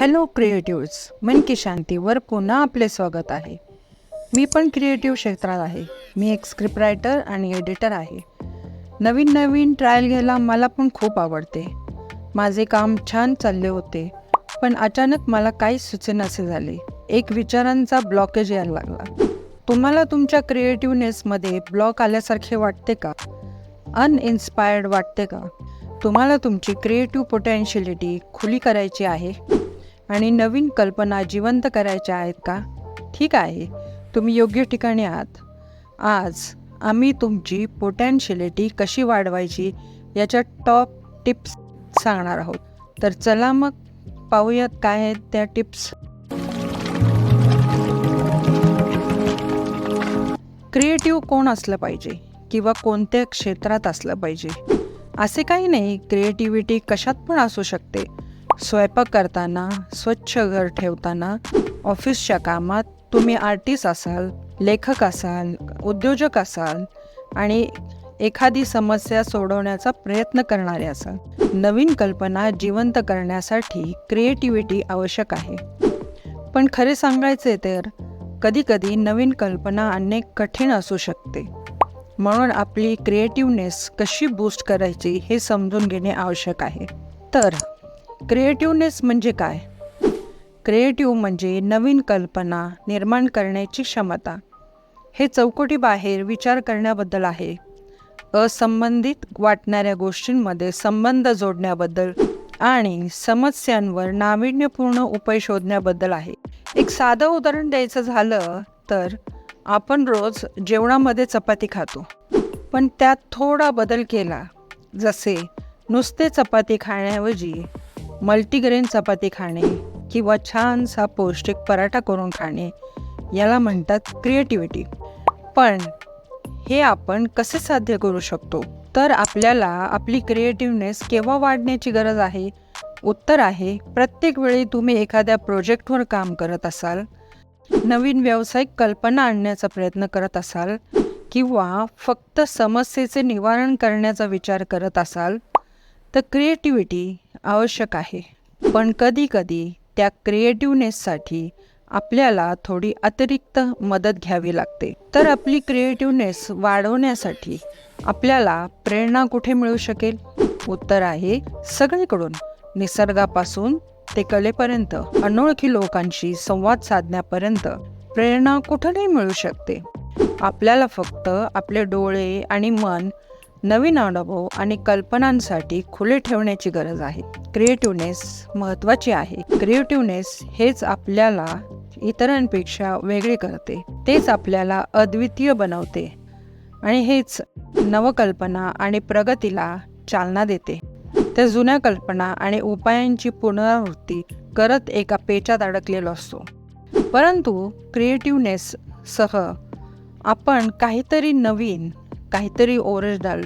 Hello creatives मन की शांतीवर पुन्हा आपले स्वागत आहे. मी पण क्रिएटिव्ह क्षेत्रात आहे. मी एक स्क्रिप्ट रायटर आणि एडिटर आहे. नवीन नवीन ट्रायल घ्यायला मला पण खूप आवडते. माझे काम छान चालले होते पण अचानक मला काहीच सुचेनासे झाले. एक विचारांचा ब्लॉकेज यायला लागला. तुम्हाला तुमच्या क्रिएटिव्हनेसमध्ये ब्लॉक आल्यासारखे वाटते का? अनइन्स्पायर्ड वाटते का? तुम्हाला तुमची क्रिएटिव्ह पोटेन्शियलिटी खुली करायची आहे? आणि नवीन कल्पना जिवंत करायच्या आहेत का? ठीक आहे. तुम्ही योग्य ठिकाणी आहात. आज आम्ही तुमची पोटॅन्शियलिटी कशी वाढवायची याच्या टॉप टिप्स सांगणार आहोत. तर चला मग पाहूयात काय आहेत त्या टिप्स क्रिएटिव्ह कोण असलं पाहिजे किंवा कोणत्या क्षेत्रात असलं पाहिजे? असे काही नाही क्रिएटिव्हिटी कशात पण असू शकते. स्वयंपाक करताना स्वच्छ घर ठेवताना ऑफिसच्या कामात तुम्ही आर्टिस्ट असाल लेखक असाल उद्योजक असाल आणि एखादी समस्या सोडवण्याचा प्रयत्न करणारे असाल. नवीन कल्पना जिवंत करण्यासाठी क्रिएटिव्हिटी आवश्यक आहे. पण खरे सांगायचे तर कधीकधी नवीन कल्पना आणणे कठीण असू शकते. म्हणून आपली क्रिएटिव्हनेस कशी बूस्ट करायची हे समजून घेणे आवश्यक आहे. तर क्रिएटिव्हनेस म्हणजे काय? क्रिएटिव्ह म्हणजे नवीन कल्पना निर्माण करण्याची क्षमता. हे चौकटी बाहेर विचार करण्याबद्दल आहे. असंबंधित वाटणाऱ्या गोष्टींमध्ये संबंध जोडण्याबद्दल आणि समस्यांवर नाविन्यपूर्ण उपाय शोधण्याबद्दल आहे. एक साधं उदाहरण द्यायचं झालं तर आपण रोज जेवणामध्ये चपाती खातो. पण त्यात थोडा बदल केला. जसे नुसते चपाती खाण्याऐवजी मल्टीग्रेन चपाती खाणे किंवा छानसा पौष्टिक पराठा करून खाणे याला म्हणतात क्रिएटिव्हिटी. पण हे आपण कसे साध्य करू शकतो? तर आपल्याला आपली क्रिएटिव्हनेस केव्हा वाढण्याची गरज आहे? उत्तर आहे प्रत्येक वेळी तुम्ही एखाद्या प्रोजेक्टवर काम करत असाल नवीन व्यावसायिक कल्पना आणण्याचा प्रयत्न करत असाल किंवा फक्त समस्येचे निवारण करण्याचा विचार करत असाल तर क्रिएटिव्हिटी आवश्यक आहे. पण कधीकधी त्या क्रिएटिव्हनेससाठी आपल्याला थोडी अतिरिक्त मदत घ्यावी लागते. तर आपली क्रिएटिव्हनेस वाढवण्यासाठी आपल्याला प्रेरणा कुठे मिळू शकेल? उत्तर आहे सगळीकडून. निसर्गापासून ते कलेपर्यंत अनोळखी लोकांशी संवाद साधण्यापर्यंत प्रेरणा कुठेही मिळू शकते. आपल्याला फक्त आपले डोळे आणि मन नवीन अनुभव आणि कल्पनांसाठी खुले ठेवण्याची गरज आहे. क्रिएटिव्हनेस महत्त्वाची आहे. क्रिएटिव्हनेस हेच आपल्याला इतरांपेक्षा वेगळे करते. तेच आपल्याला अद्वितीय बनवते. आणि हेच नवकल्पना आणि प्रगतीला चालना देते. त्या जुन्या कल्पना आणि उपायांची पुनरावृत्ती करत एका पेचात अडकलेलो असतो. परंतु क्रिएटिव्हनेस सह आपण काहीतरी नवीन काहीतरी ओरिजिनल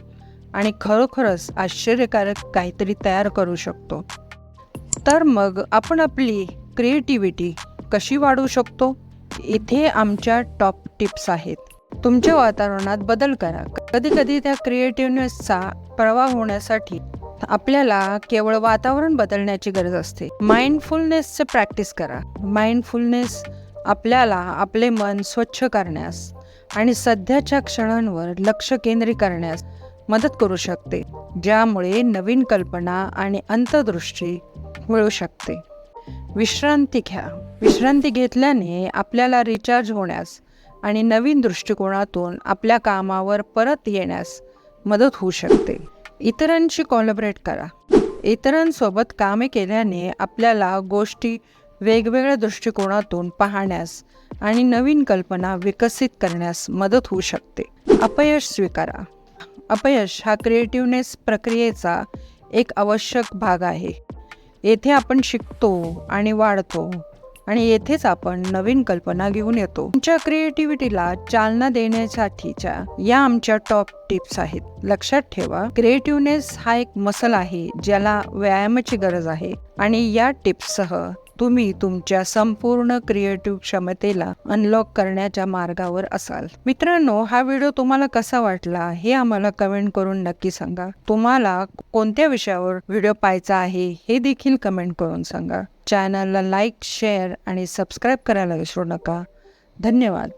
आणि खरोखरच आश्चर्यकारक काहीतरी तयार करू शकतो. तर मग आपण आपली क्रिएटिव्हिटी कशी वाढवू शकतो? इथे आमच्या टॉप टिप्स आहेत. तुमच्या वातावरणात बदल करा. कधी कधी त्या क्रिएटिव्हनेसचा प्रवाह होण्यासाठी आपल्याला केवळ वातावरण बदलण्याची गरज असते. माइंडफुलनेसचे प्रॅक्टिस करा. माइंडफुलनेस आपल्याला आपले मन स्वच्छ करण्यास आणि सध्याच्या क्षणांवर लक्ष केंद्रित करण्यास मदत करू शकते ज्यामुळे नवीन कल्पना आणि अंतर्दृष्टी मिळू शकते. विश्रांती घ्या. विश्रांती घेतल्याने आपल्याला रिचार्ज होण्यास आणि नवीन दृष्टिकोनातून आपल्या कामावर परत येण्यास मदत होऊ शकते. इतरांशी कॉलबरेट करा. इतरांसोबत कामे केल्याने आपल्याला गोष्टी वेगवेगळ्या दृष्टिकोनातून पाहण्यास आणि नवीन कल्पना विकसित करण्यास मदत होऊ शकते. अपयश स्वीकारा. अपयश हा क्रिएटिव्हनेस प्रक्रियेचा एक आवश्यक भाग आहे. येथे आपण शिकतो आणि वाढतो आणि येथेच आपण नवीन कल्पना घेऊन येतो. तुमच्या क्रिएटिव्हिटीला चालना देण्यासाठीच्या या आमच्या टॉप टिप्स आहेत. लक्षात ठेवा क्रिएटिव्हनेस हा एक मसल आहे ज्याला व्यायामाची गरज आहे आणि या टिप्ससह तुम्ही तुमच्या संपूर्ण क्रिएटिव्ह क्षमतेला अनलॉक करण्याच्या मार्गावर असाल. मित्रांनो हा व्हिडिओ तुम्हाला कसा वाटला हे आम्हाला कमेंट करून नक्की सांगा. तुम्हाला कोणत्या विषयावर व्हिडिओ पाहायचा आहे हे देखील कमेंट करून सांगा. चॅनलला लाईक शेअर आणि सबस्क्राईब करायला विसरू नका. धन्यवाद.